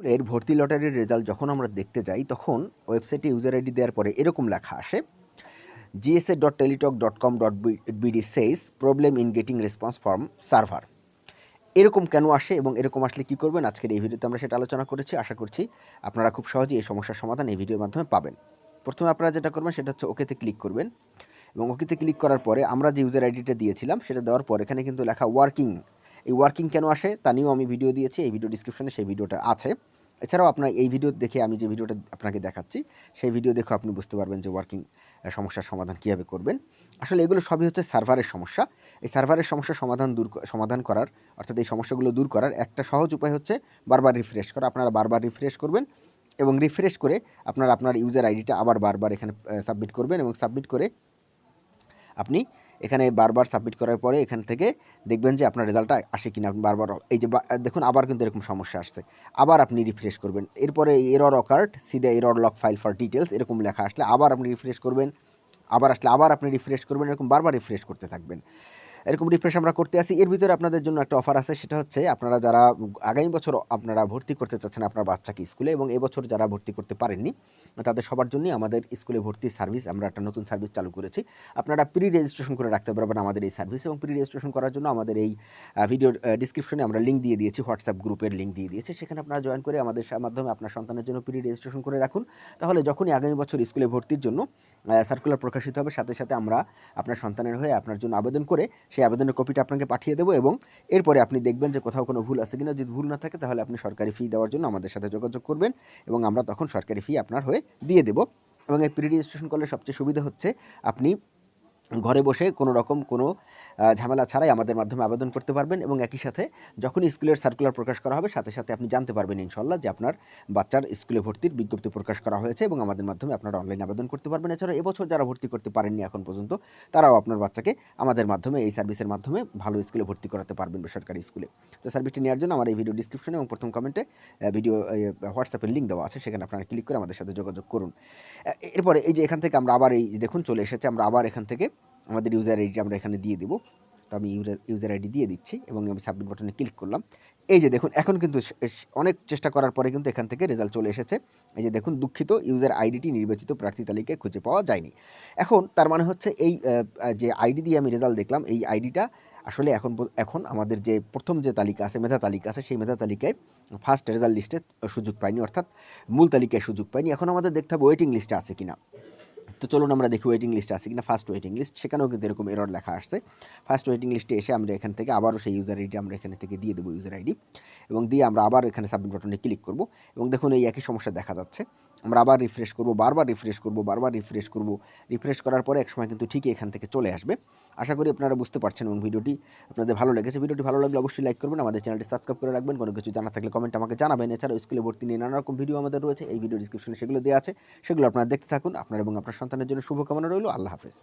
স্কুলের ভর্তি লটারির রেজাল্ট যখন আমরা দেখতে যাই, তখন ওয়েবসাইটে ইউজার আইডি দেওয়ার পরে এরকম লেখা আসে GSA dot Teletalk dot com dot BD says problem in getting response from server এরকম কেন আসে এবং এরকম আসলে কী করবেন? আজকের এই ভিডিওতে আমরা সেটা আলোচনা করেছি। আশা করছি আপনারা খুব সহজেই এই সমস্যার সমাধান এই ভিডিওর মাধ্যমে পাবেন। প্রথমে আপনারা যেটা করবেন, সেটা হচ্ছে ওকেতে ক্লিক করবেন এবং ওকেতে ক্লিক করার পরে আমরা যে ইউজার আইডিটা দিয়েছিলাম, সেটা দেওয়ার পর এখানে কিন্তু লেখা ওয়ার্কিং এই ওয়ার্কিং কেন আসে? তা নিয়েও আমি ভিডিও দিয়েছি। এই ভিডিও ডিসক্রিপশনে সেই ভিডিওটা আছে। এছাড়াও আপনার এই ভিডিও দেখে আমি যে ভিডিওটা আপনাকে দেখাচ্ছি, সেই ভিডিও দেখে আপনি বুঝতে পারবেন যে ওয়ার্কিং সমস্যার সমাধান কীভাবে করবেন। আসলে এগুলো সবই হচ্ছে সার্ভারের সমস্যা। এই সার্ভারের সমস্যার সমাধান দূর সমাধান করার, অর্থাৎ এই সমস্যাগুলো দূর করার একটা সহজ উপায় হচ্ছে বারবার রিফ্রেশ করা। আপনারা বারবার রিফ্রেশ করবেন এবং রিফ্রেশ করে আপনারা আপনার ইউজার আইডিটা আবার বারবার এখানে সাবমিট করবেন এবং সাবমিট করে আপনি এখানে বারবার সাবমিট করার পরে এখান থেকে দেখবেন যে আপনার রেজাল্টটা আসে কি না বারবার, এই যে দেখুন আবার কিন্তু এরকম সমস্যা আসছে। আবার আপনি রিফ্রেশ করবেন। এরপরে error occurred see the error log file for details এরকম লেখা আসলে আবার আপনি রিফ্রেশ করবেন। আবার আসলে আবার আপনি রিফ্রেশ করবেন, এরকম বারবার রিফ্রেশ করতে থাকবেন। এরকম রিফ্রেশ আমরা করতে আসি এর ভিতরে আপনাদের জন্য একটা অফার আছে, সেটা হচ্ছে আপনারা যারা আগামী বছর আপনারা ভর্তি করতে চাচ্ছেন আপনার বাচ্চাকে স্কুলে এবং এবছর যারা ভর্তি করতে পারেননি, তাদের সবার জন্যই আমাদের স্কুলে ভর্তির সার্ভিস আমরা একটা নতুন সার্ভিস চালু করেছি। আপনারা প্রি রেজিস্ট্রেশন করে রাখতে পারবেন আমাদের এই সার্ভিস এবং প্রি রেজিস্ট্রেশন করার জন্য আমাদের এই ভিডিওর ডিসক্রিপশনে আমরা লিঙ্ক দিয়ে দিয়েছি হোয়াটসঅ্যাপ গ্রুপের লিঙ্ক দিয়ে দিয়েছি। সেখানে আপনারা জয়েন করে আমাদের মাধ্যমে আপনার সন্তানের জন্য প্রি রেজিস্ট্রেশন করে রাখুন। তাহলে যখনই আগামী বছর স্কুলে ভর্তির জন্য সার্কুলার প্রকাশিত হবে, সাথে সাথে আমরা আপনার সন্তানের হয়ে আপনার জন্য আবেদন করে সেই আবেদনের কপিটা আপনাকে পাঠিয়ে দেবো এবং এরপরে আপনি দেখবেন যে কোথাও কোনো ভুল আছে কিনা। যদি ভুল না থাকে, তাহলে আপনি সরকারি ফি দেওয়ার জন্য আমাদের সাথে যোগাযোগ করবেন এবং আমরা তখন সরকারি ফি আপনার হয়ে দিয়ে দেবো। এবং এই প্রি রেজিস্ট্রেশন করলে সবচেয়ে সুবিধা হচ্ছে, আপনি ঘরে বসে কোনো রকম কোনো ঝামেলা ছাড়াই আমাদের মাধ্যমে আবেদন করতে পারবেন এবং একই সাথে যখন স্কুলের সার্কুলার প্রকাশ করা হবে, সাথে সাথে আপনি জানতে পারবেন ইনশাল্লাহ যে আপনার বাচ্চার স্কুলে ভর্তির বিজ্ঞপ্তি প্রকাশ করা হয়েছে এবং আমাদের মাধ্যমে আপনারা অনলাইন আবেদন করতে পারবেন। এছাড়া এবছর যারা ভর্তি করতে পারেননি এখন পর্যন্ত, তারাও আপনার বাচ্চাকে আমাদের মাধ্যমে, এই সার্ভিসের মাধ্যমে ভালো স্কুলে ভর্তি করাতে পারবেন বেসরকারি স্কুলে। তো সার্ভিসটি নেওয়ার জন্য আমার এই ভিডিও ডিসক্রিপশনে এবং প্রথম কমেন্টে ভিডিও হোয়াটসঅ্যাপের লিঙ্ক দেওয়া আছে, সেখানে আপনারা ক্লিক করে আমাদের সাথে যোগাযোগ করুন। এরপরে এই যে এখান থেকে আমরা আবার এই, দেখুন চলে এসেছে, আমরা আবার এখান থেকে আমাদের ইউজার আইডি আমরা এখানে দিয়ে দেবো। তো আমি ইউজার আইডি দিয়ে দিচ্ছি এবং আমি সাবমিট বাটনে ক্লিক করলাম। এই যে দেখুন, এখন কিন্তু অনেক চেষ্টা করার পরে কিন্তু এখান থেকে রেজাল্ট চলে এসেছে। এই যে দেখুন, দুঃখিত ইউজার আইডিটি নির্বাচিত প্রার্থী তালিকায় খুঁজে পাওয়া যায়নি। এখন তার মানে হচ্ছে এই যে আইডি দিয়ে আমি রেজাল্ট দেখলাম, এই আইডিটা আসলে এখন এখন আমাদের যে প্রথম যে তালিকা আছে, মেধা তালিকা আছে, সেই মেধা তালিকায় ফার্স্ট রেজাল্ট লিস্টে সুযোগ পাইনি, অর্থাৎ মূল তালিকায় সুযোগ পাইনি। এখন আমাদের দেখতে হবে ওয়েটিং লিস্টে আছে কিনা। তো চলুন আমরা দেখি ওয়েটিং লিস্ট আছে কিনা। ফার্স্ট ওয়েটিং লিস্ট সেখানেও কিন্তু এরকম এরর লেখা আসছে। ফার্স্ট ওয়েটিং লিস্টে এসে আমরা এখান থেকে আবারও সেই ইউজার আইডি আমরা এখান থেকে দিয়ে দেবো ইউজার আইডি এবং দিয়ে আমরা আবার এখানে সাবমিট বাটনে ক্লিক করব। এবং দেখুন এই একই সমস্যা দেখা যাচ্ছে। আমরা আবার রিফ্রেশ করব, বারবার রিফ্রেশ করব, বারবার রিফ্রেশ করব। রিফ্রেশ করার পরে একসময় কিন্তু ঠিকই এখান থেকে চলে আসবে। আশা করি আপনারা বুঝতে পারছেন এবং ভিডিওটি আপনাদের ভালো লেগেছে। ভিডিওটি ভালো লাগলে অবশ্যই লাইক করবেন, আমাদের চ্যানেলটি সাবস্ক্রাইব করে রাখবেন। কোনো কিছু জানা থাকলে কমেন্ট আমাকে জানাবেন। এছাড়াও স্কুলে ভর্তি নিয়ে নানা রকম ভিডিও আমাদের রয়েছে। এই ভিডিও ডিসক্রিপশনে সেগুলো দেওয়া আছে। সেগুলো আপনারা দেখতে থাকুন। আপনার এবং আপনার সন্তানের জন্য শুভকামনা রইল। আল্লাহ হাফেজ।